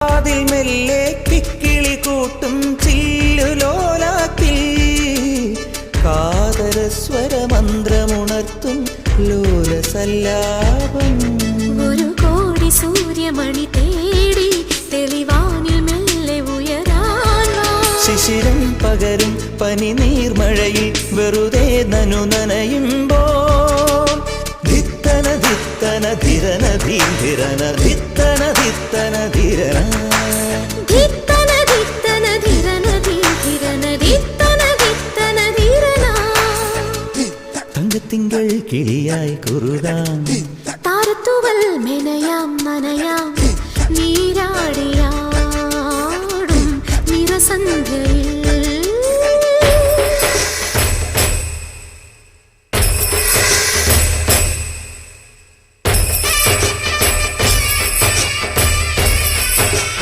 അതിൽ മെല്ലെ കിക്കിളി കൂട്ടും ചില്ലുലോലാത്തിൽ കാതരസ്വരമന്ത്രമുണർത്തും ലോലസല്ലാപം. ഒരു കോടി സൂര്യമണി തേടി തെളിവാനിൽ മെല്ലെ ഉയരാൻ. ശിശിരം പകരും പനി നീർമഴയിൽ വെറുതെ നനു നനയുമ്പോൾ. ധിത്തന ധിത്തന ധിരന ധീരന ധിത്തന தித்தன தீரன. தித்தன தித்தன தீரன தீரன தித்தன தித்தன தீரனா. கிளியாய் குருதாம் தாரத்துவல் மெனையாம் மனையாம் நீராடியாடும் நிறசந்தையில்